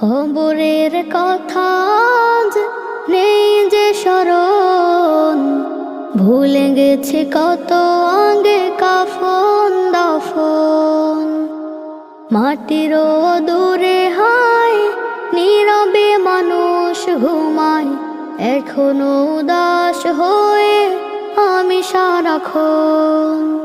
কবরের কথা নেই যে স্মরণ। ভুলে গেছে কত আগে কাফন দাফন। মাটির দূরে হায়, নীরবে মানুষ ঘুমায়। এখনও উদাস হয়ে আমি সারাক্ষণ।